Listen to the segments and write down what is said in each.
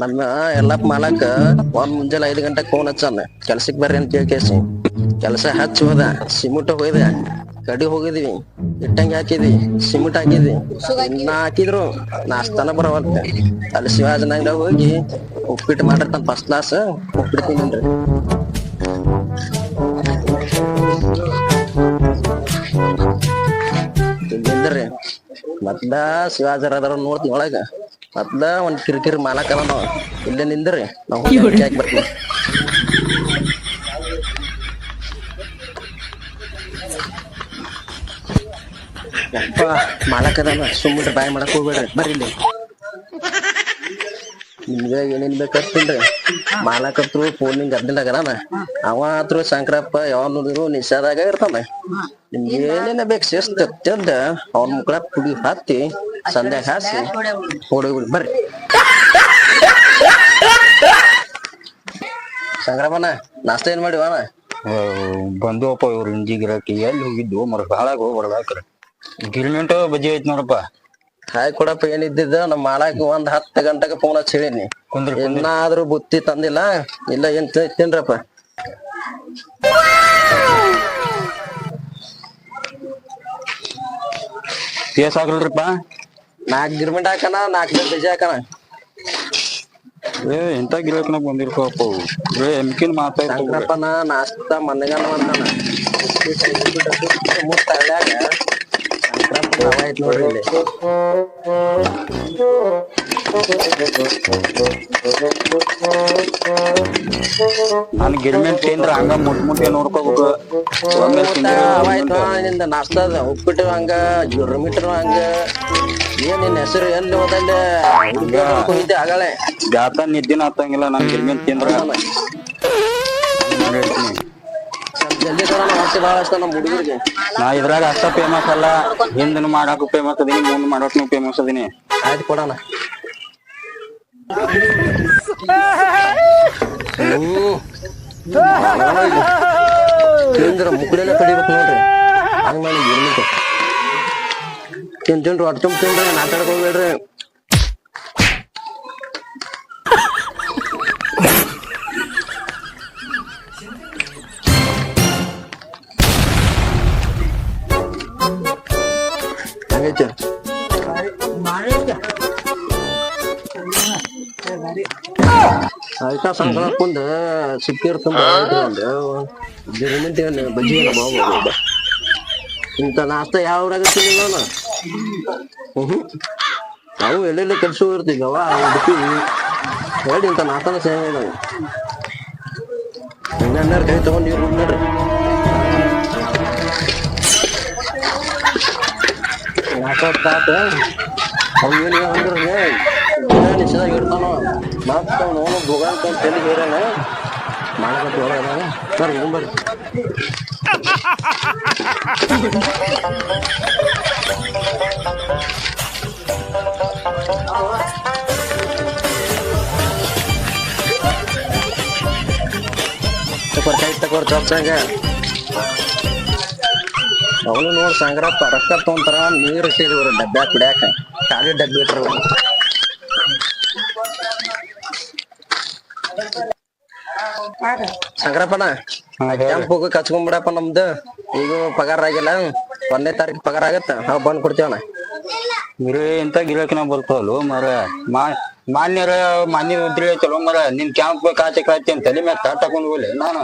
ನಮ್ಮ ಎಲ್ಲಪ್ಪ ಮಾಲಕ ಒಂದ್ ಮುಂಜಾನೆ ಐದು ಗಂಟೆಗೆ ಫೋನ್ ಹಚ್ಚಾನ. ಕೆಲ್ಸಕ್ ಬರ್ರಿ ಅಂತ ಕೇಳ್ಕೇಸಿ ಕೆಲಸ ಹಚ್ಚಿ ಹೋದ, ಸಿಮೆಂಟ್ ಹೋಯ್ದ ಕಡಿ ಹೋಗಿದ್ವಿ, ಇಟ್ಟಂಗಿ ಹಾಕಿದಿ ಸಿಮೆಂಟ್ ಹಾಕಿದಿ ಇನ್ನ ಹಾಕಿದ್ರು, ನಾಷ್ಟಾನ ಬರವಲ್ತ. ಅಲ್ಲಿ ಶಿವಾಜನಂಗ ಹೋಗಿ ಉಪ್ಪಿಟ್ಟು ಮಾಡಿರ್ತಾನ ಫಸ್ಟ್ ಕ್ಲಾಸ್ ಉಪ್ಪಿಟ್ಟು ತಿಂದ್ರಿ ತಿಂದ್ರಿ ಮೊದ್ಲ ಶಿವಾಜರ ನೋಡ್ತೀನಿ ಒಳಗ. ಮೊದ್ಲ ಒಂದ್ ಕಿರಿಕಿರಿ ಮಾಲಕ್ ಅದ ನಾವ್. ಇಲ್ಲೇ ನಿಂದ್ರಿ. ನಾವು ಹಾಕಿ ಬರ್ತೀವಿ. ಯಪ್ಪ ಮಾಲಕದನ ಸುಮ್ಮನೆ ಬಾಯ್ ಮಾಡಕ್ ಹೋಗ್ಬೇಡ್ರಿ. ಬರ್ರಿ ಇಲ್ಲಿ. ನಿಮ್ಗೆ ಏನೇನ್ ಬೇಕಂತೇನ್ರಿ ಮಾಲಕತ್ರು ಹತ್ರ ಫೋನಿಂಗ್ ಗದ್ದಲಾಗದಾನ ಅವ. ಹತ್ರ ಶಂಕರಪ್ಪ ಯಾವ ನೋಡಿದ್ರು ನಿಶಾದಾಗ ಇರ್ತಾನ. ಏನೇನ ಬೇಕು ಶಿಸ್ತು ತಿಂದ ಅವ್ನ ಮುಕ್ಕಳ ಪುಡಿ ಹತ್ತಿ ಸಂದೇ ಹಾಸಿ ಹೊಡೋಗ್ಬಿಡಿ ಬರ್ರಿ ಶಂಕರಪ್ಪನ ನಾಷ್ಟ ಏನ್ ಮಾಡಿವನ ಬಂದೋಪ ಇವ್ರು ಇಂಜಿ ಗಿರಾಕಿ ಎಲ್ಲಿ ಹೋಗಿದ್ದು ಮರ ಹಾಳಾಗ ಹೋಗ್ಬಾರ್ದಾಕ್ರ ಗಿರ್ಮೆಂಟ್ ಬಜ್ಜಿ ಐತ್ ನೋಡಪ್ಪ ಹಾಯ್ ಕೊಡಪ್ಪ ಏನಿದ್ದಿದ್ದ ನಮ್ಮ ಮಾಲಾಕ್ ಒಂದ್ ಹತ್ತು ಗಂಟೆಗೆ ಫೋನ್ ಹಚ್ಚಿ ಹೇಳಿನಿ ಕುಂದ್ರ ಇನ್ನಾದ್ರೂ ಬುತ್ತಿ ತಂದಿಲ್ಲ ಇಲ್ಲ ಏನ್ ತಿನ್ರಪ್ಪ ಕೇಸ್ ಆಗ್ರಲ್ರಿಪ್ಪ ನಾಕ್ ಗಿರ್ಮೆಂಟ್ ಹಾಕಣ ನಾಕ್ ದಿನ ಬಿಜಿ ಹಾಕಣ. ಏ ಎಂತ ಗಿರಾಕಿನ ಬಂದಿರ್ಕೋಪ್ಪ ಏ ಎಮ್ಕಿನ್ ಮಾತಾಡ್ತಾರಪ್ಪ ನಾ ನಾಷ್ಟ ಮನೆಗನ ಅಂತಾನ ಮುತ್ತ ಹಳ್ಳ್ಯಾಗ ನೋಡ್ರಿ ಇಲ್ಲಿ ನಾನು ಗಿರ್ಮೆಂಟ್ ತಿಂದ್ರ ಹಂಗ ಮುಟ್ ಮುಟ್ಟೆ ನೋಡ್ಕೋಬೇಕು. ಒಮ್ಮೆ ಮುತ್ತ ಹವಾ ಐತ್ ನೋಡ್ನಿಂದ ನಾಷ್ಟದ ಉಪ್ಪಿಟ್ಟು ಹಂಗ ಗಿರ್ಮಿಟ್ರು ಹಂಗ. ಏನ್ ನಿನ್ ಹೆಸರು ಎಲ್ಲಿ ಹೋದಲ್ಲಿ ಕುಂತಿದ್ದೆ ಆಗಲೇ? ಜಾತ ನಿದ್ದಿನ ಹತ್ತಂಗಿಲ್ಲ ನಾನು ಗಿರ್ಮೆಂಟ್ ತಿಂದ್ರ. ಸ್ವಲ್ಪ ನಾ ಇದ್ರಾಗ ಅಷ್ಟ ಫೇಮಸ್ ಅಲ್ಲ. ಹಿಂದನು ಮಾಡಾಕು ಫೇಮಸ್ ಅದೀನಿ ಮುಂದ್ ಮಾಡಾಕು ಫೇಮಸ್ ಅದೀನಿ. ಆಯ್ತು ಕೊಡೋಣ. ಹ್ಮ್. ತಿಂದ್ರ ಮುಕ್ಕಳೆಲ್ಲ ಕಡಿಬೇಕು ನೋಡ್ರಿ. ಹಂಗ ಮಾಡಿ ಇರ್ಲಿಕ್ಕೆ ತಿನ್ ತಿನ್ರಿ ಹೊಟ್ಟೆ ತುಂಬ ತಿನ್ರಿ ನಾಟಾಡಕ್ ಆಯ್ತಾ ಸಂಕ್ರಾಂತ್ ಸಿಕ್ಕಿರ್ ತುಂಬ ಗಿರಿಮಿಂಟಿ ಬಜ್ಜಿ ಇಂಥ ನಾಷ್ಟ ಯಾವ ಊರಾಗ ತಿಂದಿಲ್ಲ ಹ್ಮ್. ನಾವು ಎಲ್ಲೆಲ್ಲಿ ಕೆಲಸ ಇರ್ತೀವವ ಉಡುಪಿ. ಹೇಳಿ ಇಂಥ ನಾಷ್ಟನ ಸೇವೆ ನಾವು ಹಂಗಂದ್ರೆ ಕೈ ತಗೊಂಡು ನೀರು ನೋಡ್ರಿ. ನಾಷ್ಟ ಅವ್ ಏನು ಅಂದ್ರೆ ಅವನು ಭೋಗಾಂತ ತಲೆ ಹೇರಣ ಮಾಡಬೇಕು ತಗೋರ್ ಕೈ ತಕೋರ್ ಚೊಚ್ಚಂಗ ಅವನು ನೋಡ್ ಸಂಗ್ರಪ್ಪ ರೊಕ್ಕ ತಗೊಂತಾರ ನೀರು ಇಟ್ಟಿದ್ರು ಡಬ್ಬ ಕುಡ್ಯಾಕ. ಖಾಲಿ ಡಬ್ಬಿ ಇಟ್ರು. ಕ್ಯಾಂಪ್ ಹೋಗಿ ಕಚ್ಕೊಂಡ್ಬಿಡಪ್ಪ ನಮ್ದು. ಈಗ ಪಗಾರ ಆಗಿಲ್ಲ. ಒಂದನೇ ತಾರೀಕು ಪಗಾರ ಆಗತ್ತ. ನಾವ್ ಬಂದ್ ಕೊಡ್ತೀವಣ್ಣ ಎಂತ ಗಿರಾಕಿನ ಬರ್ತಾವಲ್ಲ ಮರ ಮಾ ಮಾನ್ಯರ ಮಾನ್ಯ ಇದ್ರೆ ಚಲೋ ಮರ ನಿನ್ ಕ್ಯಾಂಪ್ ಕಾಚೆ ಕಾಚೆ ಅಂತ ತಲೆ ಮೇಲೆ ತಾಟ್ ತಕೊಂಡ್ ಹೋಗ್ಲಿ. ನಾನು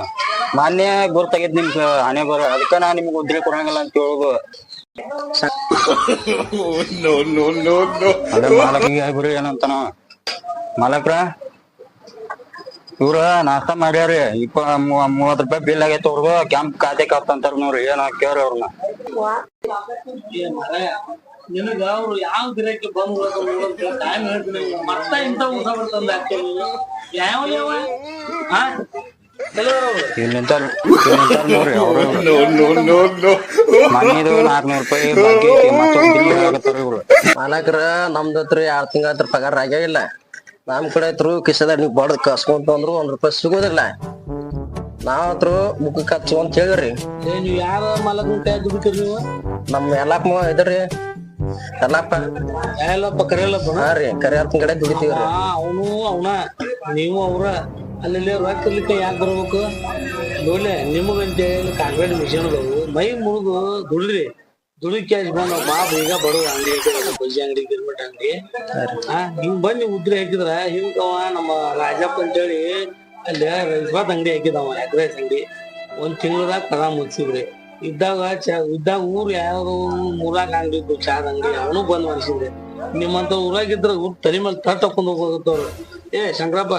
ಮಾನ್ಯ ಗುರ್ತಾಗಿದ್ ನಿಮ್ ಹಣೆ ಬರ. ಅದಕ್ಕ ನಾ ನಿಮ್ಗೆ ಉದ್ರಿ ಕೊಡಂಗಿಲ್ಲ ಅಂತ ಹೇಳೋದು ಅದೇ ಮಾಲಕಿಗೆ ಆಗ್ಬಿರಿ ಏನಂತಾನ? ಮಾಲಕ್ರ? ಇವ್ರ ನಾಷ್ಟಾ ಮಾಡ್ಯಾರಿ. ಇಪ್ಪ ಮೂ- ಮೂವತ್ ರೂಪಾಯಿ ಬಿಲ್ ಆಗೈತೆ ಅವ್ರದ್ದು ಕ್ಯಾಂಪ್ ಖಾತೆ ಕಾಪ್ತಂತಾರ ನೋಡ್ರಿ. ಏನ್ ಕೇಳ್ರಿ ಅವ್ರನ್ನ ನಿನಗ ಅವ್ರು ಯಾವ ಗಿರಕ್ಕೆ ಬಂದು ಟೈಮ್ ಹೇಳ್ತೀನಿ. ಮತ್ತ ಇಂತ ಊಟ ಬರ್ತಂದ ಯಾವ ಯಾವ? ಹಾ? ಹಲೋ. ಇಲ್ಲಿ ನಿಂತಾರ ಇಲ್ಲಿ ನಿಂತಾರ ನೋಡ್ರಿ ಅವ್ರು ಮನಿದು ನಾಲ್ಕನೂರು ರೂಪಾಯಿ ಬಾಕಿ ಐತಿ. ಮತ್ತೊಂದ್ ಬಿಲ್ ಆಗತ್ತಾರ ಇವ್ರು. ಮಾಲಕ್ರ ನಮ್ದು ಹತ್ರ ಎರಡ್ ತಿಂಗಳ ಹತ್ರ ಪಗಾರ ಆಗೇ ಇಲ್ಲ? ನಮ್ ಕಡೆ ಹತ್ರು ಕಿಸದ ನೀವು ಬಡದ್ ಕಸ್ಕೊಂತ ಅಂದ್ರು ಒಂದ್ ರೂಪಾಯಿ ಸಿಗೋದಿಲ್ಲ. ನಾವ್ ಹತ್ರ ಮುಖಕ್ಕೆ ಹಚ್ಚು ಅಂತ ಹೇಳಿರಿ ನೀವ್ ಯಾರ ಮಲಗ ಕೈ ದುಡಿತೀರಿ ನೀವು? ನಮ್ ಎಲ್ಲಪ್ಪ ಇದ್ರಿ ಎಲ್ಲಪ್ಪ ಎಲ್ಲಪ್ಪ ಕರೆಯಲ್ಲಪ್ಪ ಹಾ ರೀ ಕರೆ ಅರ್ಥನ ಕಡೆ ದುಡಿತೀವ್ರಿ. ಅವನು ಅವನ ನೀವು ಅವ್ರ. ಅಲ್ಲಿ ರೊಕ್ಕ ಇರ್ಲಿಕ್ಕೆ ಯಾಕೆ ಬರ್ಬೇಕು? ನೋಡ್ಲೆ ನಿಮಗಂತ ಹೇಳಿ ಕಾಂಕ್ರೀಟ್ ಮಿಷನ್ ಅದಾವು. ಮೈ ಮುಳುಗು ದುಡ್ರಿ ದುಡಿ ಕ್ಯಾಶ್ ಬಂದ ಬಾಬ ಈಗ ಬಡವ ಅಂಗಡಿ ಬಜ್ಜಿ ಅಂಗಡಿ, ಗಿರ್ಮಿಟ್ ಅಂಗಡಿ. ಹಿಂಗ್ ಬಂದ್ ಉದ್ರಿ ಹಾಕಿದ್ರ ಹಿಂಗ ಅವ ನಮ್ಮ ರಾಜಪ್ಪ ಅಂತೇಳಿ ಅಲ್ಲಿ ರೈಸ್ಬಾತ್ ಅಂಗಡಿ ಹಾಕಿದವ ಎಗ್ರೈಸ್ ಅಂಗಡಿ. ಒಂದ್ ತಿಂಗಳದಾಗ ಕದ ಮುಗಿಸಿದ್ರಿ. ಇದ್ದಾಗ ಇದ್ದಾಗ ಊರ್ ಯಾರು ಮೂರಾಕ್ ಅಂಗಡಿ ಇದ್ದು ಚಾದ ಅಂಗಡಿ, ಅವನು ಬಂದ್ ಮಾಡಿಸಿದ್ರಿ ನಿಮ್ಮಂತ ಊರಾಗಿದ್ರ ಊರ್ ತಲೆ ಮೇಲೆ ತಟ್ ಹಾಕೊಂಡ್ ಹೋಗೋದವ್ರು ಏ, ಶಂಕರಪ್ಪ,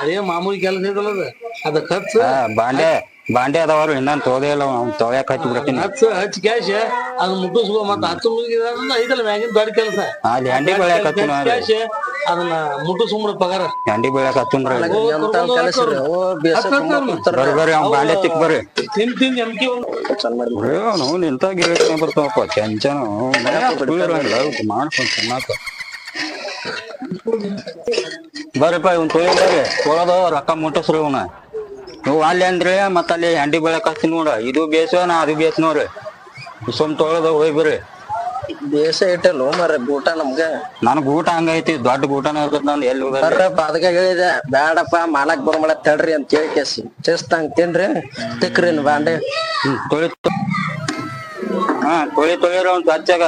ಅದೇ ಮಾಮೂಲಿ ಕೆಲಸ ಇದಲ್ಲ ಅದು? ಅದ ಖರ್ಚು? ಬಾಂಡೆ. ಬಾಂಡೆ ಅದಾವ್ರು ಇನ್ನೊಂದ್ ತೋದೇ ಇಲ್ಲ ಅವ್ನ್ ತೊಳ್ಯಾಕ ಹಚ್ಚಿ ಬಿಡ್ತೀನಿ. ಹಚ್ಚ ಹಚ್ ಕ್ಯಾಶ್ ಅದ್ ಮುಟ್ಟಿಸ್ಕೊ ಮತ್ತ ಹತ್ತು ಮುಗಿದ ಐದಲ್ಲ ಮ್ಯಾಗಿನ ದೊಡ್ಡ ಕೆಲಸ. ಅಲ್ಲಿ ಹಂಡಿ ಬೆಳ್ಯಾಕ ಹಚ್ಚುನ ಕ್ಯಾಶ್ ಅದನ್ನ ಮುಟ್ಟಿಸ್ಕೊಂಬಿಡ ಪಗಾರ. ಹಂಡಿ ಬೆಳ್ಯಾಕ ಹಚ್ಚುನ್ರಿ ಎಂತ ಕೆಲಸ ರೀ ಓ ಬೇಸ ಬರ್ರಿ ಬರ್ರಿ ಅವ್ನ್ ಬಾಂಡೆ ತಿಕ್ ಬರ್ರಿ. ತಿನ್ ತಿನ್ ಎಮ್ಕಿ ನಾವು ನಿಂತ ಗಿರಾಕಿ ಬರ್ತಾವಪ್ಪ? ಚಂಚನ ಮಾಡ್ಕೊಂಡ್ ಚೆನ್ನಾಕ ಬರ್ರಿಪ್ಪ ಇವ್ನ್ ತೊಳಿ ಬರ್ರಿ. ತೊಳೆದು ರೊಕ್ಕ ಮುಟ್ಟಿಸ್ರಿ ಇವನ. ನೀವು ಅಲ್ಲಿ ಅಂದ್ರೆ ಮತ್ತೆ ಅಲ್ಲಿ ಹಂಡಿ ಬೆಳಕ್ ಹಚ್ತೀನಿ ನೋಡ. ಇದು ಬೇಸ ನಾ ಅದು ಬೇಸ್ ನೋಡ್ರಿ ಸುಮ್ ತೊಳೆದ ಹೋಗಿ ಬರ್ರಿ ಬೇಸ ಇಟ್ಟಲ್ಲ ಮರ ಊಟ ನಮ್ಗ. ನನ್ಗ ಊಟ ಹಂಗೈತಿ ದೊಡ್ಡ ಊಟ ಇರ್ತದ ನಾನು ಎಲ್ಲಿ ಹೋಗ್ರಿ ಅದಕ್ಕ ಹೇಳಿದೆ ಬೇಡಪ್ಪ ಮಾಲಕ್ ಬರಮಳ ತಡ್ರಿ ಅಂತ ಕೇಳಿ ಕೇಸಿ. ಚೇಸ್ತಂಗ್ ತಿನ್ರಿ ತಿಕ್ರಿ ಬಾಂಡೆ. ತೊಳಿ ಹಾ ತೊಳಿ ತೊಳಿರ ಒಂದ್ ಸ್ವಚ್ಛಾಗ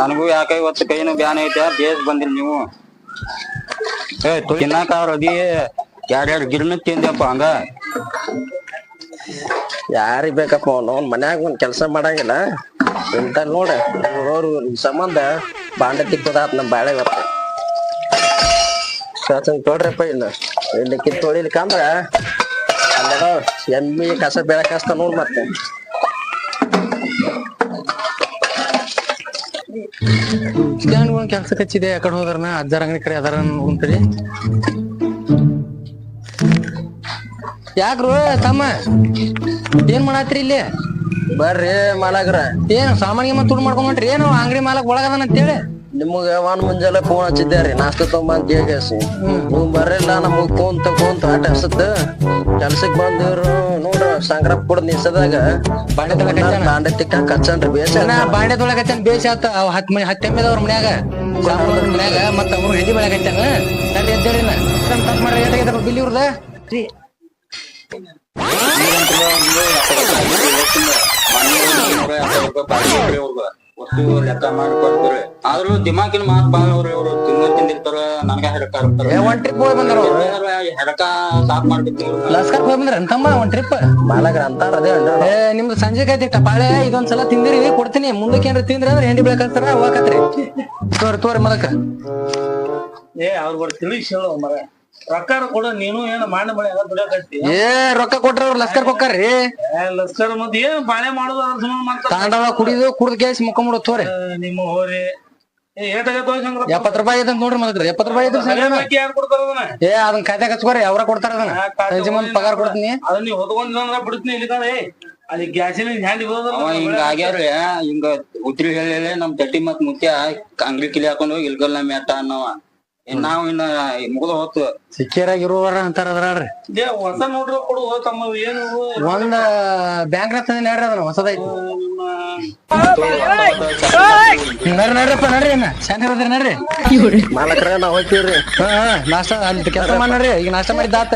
ನನಗೂ ಯಾಕೆ ಇವತ್ತು ಕೈನು ಬ್ಯಾನ್ ಐತೆ ಬೇಸ್ ಬಂದಿರಿ ನೀವು. ಏ ಅವ್ರ ಅದಿ ಎರಡೆರಡು ಗಿರ್ನ ತಿಂದ್ಯಪ್ಪ ಹಂಗ. ಯಾರಿಗ್ ಬೇಕಪ್ಪ ಅವ್ನು? ಅವ್ನ ಮನ್ಯಾಗ ಒಂದ್ ಕೆಲ್ಸ ಮಾಡಂಗಿಲ್ಲ. ಇಂತ ನೋಡ ಸಂಬಂಧ ಬಾಂಡೆ ತಿಕ್ಕೋದಾತ್ ನಮ್ ಬಾಳೆ ಬರ್ತ ತೋಡ್ರಪ್ಪ ತೊಡ್ರಪ್ಪ ಇಲ್ಲ ಇಲ್ಲಿ ಕಿತ್ ತೊಳಿಲಿಕ್ಕಂದ್ರ ಅಲ್ಲೇನೋ ಎಮ್ಮಿ, ಕಸ ಬೆಳಕ್ ಹಸ್ತ ನೋಡ್ ಮತ್ತೆ. ಕೆಲ್ಸಕ್ಕೆ ಹಚ್ಚಿದೆ ಆ ಕಡೆ ಹೋದ್ರನ? ಅಜ್ಜಾರ ಅಂಗಡಿ ಕಡೆ ಅದಾರ ನೋಡ್ತೀರಿ ಯಾಕ್ರು ತಮ್ಮ? ಏನ್ ಮಾಡತ್ರಿ ಇಲ್ಲಿ? ಬರ್ರಿ ಮಾಲಾಗ್ರ. ಏನ್ ಸಾಮಾನ್ಯ ಮತ್ತೆ ತುಡ್ ಮಾಡ್ಕೊಂಡ್ರಿ ಏನು ಅಂಗಡಿ ಮಾಲಕ್ ಒಳಗದಾನ ಅಂತೇಳಿ ನಿಮಗ ಒಂದ್ ಮುಂಜಾನೆ ಫೋನ್ ಹಚ್ಚಿದ್ದಾರಿ ನಾಷ್ಟ ತೊಂಬ ಅಂತ ನೀವು ಬರ್ರಿಲ್ಲ ನಮಗ್ ಫೋನ್ ತಗೊಂತ ಆಟ ಹಸತ್ ಕೆಲ್ಸಕ್ ಬಂದಿವ್ರು ನೋಡ್ರ ಸಂಕ್ರ ಕೂಡ ನಿಸದಾಗ ಬಾಂಡೆ ತೊಳಕ್? ಬಾಂಡೆ ತಿಕ್ಕ ಕಚ್ಚನ್ರಿ ಬೇಸ ನಾ ಬಾಂಡೆ ತೊಳಕ್ ಹಚ್ಚಾನ ಬೇಷ ಆತ. ಅವ್ ಹತ್ ಮನಿ ಹತ್ತ್ ಎಮ್ಮೆದವ್ರ ಮನ್ಯಾಗ. ಮನ್ಯಾಗ ಮತ್ತ ಅವ್ರು ಹೆಂಡಿ ಬೆಳಕ್ ಹಚ್ಚಾನ ಅಲ್ಲಿ ಎದ್ದೇಳಿನ ತಪ್ಪ ಮಾಡ್ರಿ ಏಟಾಗೈತಪ್ಪ ಬಿಲ್ ಇವ್ರದ? ರೀ ವಸ್ತು ಲೆಕ್ಕ ಮಾಡಿ ಕೊಡ್ತಾರೆ ಆದ್ರೂ ದಿಮಾಕಿನ ಮಾತ್ ಬಾಳ ಅವ್ರು ಇವ್ರು. ತಿಂದಿರ್ತಾರ ನನಗ ಹೆಡಕ ಒಂದ್ ಟ್ರಿಪ್ ಹೋಗಿ ಬಂದಾರ ಅವ್ರು. ಹೆಡಕ ಸಾಫ್ ಲಸ್ಕರ್ ಹೋಗಿ ಬಂದ್ರ ಅಂತಮ್ಮ ಒಂದ್ ಟ್ರಿಪ್ ಮಾಲಾಗ್ರ ಅಂತಾರ ಅದೇ ಅಂದ್ರ ಏ ನಿಮ್ದು ಸಂಜೆ ಕೈತಿ ಪಾಳೆ ಇದೊಂದ್ಸಲ ತಿಂದಿರಿ ಕೊಡ್ತೀನಿ. ಮುಂದಕ್ಕೆ ಏನ್ರ ತಿಂದ್ರಿ ಅಂದ್ರೆ ಹೆಂಡಿ ಬೆಳಕಾಗ್ತಾರ ಹೋಗತ್ರಿ ತೋರಿ ತೋರಿ ಮಲಕ. ಏ ಅವ್ರ ಬರ್ ತಿಳಿಸ್ ಹೇಳು ಮರ. ರೊಕ್ಕ ಕೊಡು ನೀನು ಏನು ಮಾಡಿ ಮಾಡಿ ಎಲ್ಲ ದುಡಿಯಾಕತ್ತಿ? ಏ ರೊಕ್ಕ ಕೊಟ್ರ ಅವ್ರ ಲಸ್ಕರ್ ಕೊಕ್ಕಾರ್ರಿ ಲಸ್ಕರ್ ಮತ್ ಏನ್ ಬಾಳೆ ಮಾಡೋದು ಅದ್ರ ಸುಮ್ಮನೆ ಮಾಡ್ತಾರ ತಾಂಡವ ಕುಡಿದು ಕುಡ್ದು ಕೇಸ್ ಮುಖ ತೋರಿ. ನಿಮ್ಮ ಹೋರಿ. ಎಪ್ಪತ್ ರೂಪಾಯಿ ಐತೆ ನೋಡ್ರಿ ಮತ್ತೆ ಎಪ್ಪತ್ ರೂಪಾಯಿ ಅದನ್ನ? ಏ ಅದನ್ನ ಖಾತೆ ಹಚ್ಕೋರಿ ಅವ್ರ ಕೊಡ್ತಾರ ಅದನ್ನ. ಸಂಜೆ ಮುಂದ್ ಪಗಾರ ಕೊಡ್ತೀನಿ. ಅದನ್ನ ನೀವು ಹೊತ್ಕೊಂಡ್ರ ಬಿಡ್ತೀನಿ ಇಲ್ಲಿ ಕಡೆ ಅಲ್ಲಿ ಗ್ಯಾಸಿನ ಹ್ಯಾಂಡ್ ಹಿಂಗ ಆಗ್ಯಾರ್ರಿ ಹಿಂಗ ಉತ್ರಿ ಹೇಳಿ ನಮ್ ತಟ್ಟಿ ಮತ್ ಮುತ್ಯ ಅಂಗಡಿ ಕಿಲಿ ಹಾಕೊಂಡು ಹೋಗಿ ಇಲ್ಗಲ್ಲ ಮೆಟ್ಟ ಅನ್ನವ. ನಾವ್ ಇನ್ನ ಮುಗ್ದ ಹೊತ್ತು ಸಿಕ್ಕೇರಾಗ ಇರುವವರ ಅಂತಾರ ಅದ್ರಾಳ್ರಿ. ಏ ಹೊಸ ನೋಡ್ರಿ ಕೊಡು ತಮ್ಮ ಏನು? ಒಂದ್ ಬ್ಯಾಂಕ್ ತಂದಿ ನೋಡ್ರಿ ಅದನ್ನ ಹೊಸದೈತಿ ನಡ್ರಿ ನಡ್ರಪ್ಪ ನಡ್ರಿ ಇನ್ನ. ಶಾಂತಿ ಇರೋದ್ರಿ ನಡ್ರಿ. ಮಾಲಕ್ರ ನಾವ್ ಹೋಗ್ತೀವ್ರಿ. ಹಾ ಹಾ ನಾಷ್ಟ ಅಲ್ಲಿ ಕೆಲಸ ಮಾಡಿ ಈಗ ನಾಷ್ಟ ಮಾಡಿದ್ದಾತ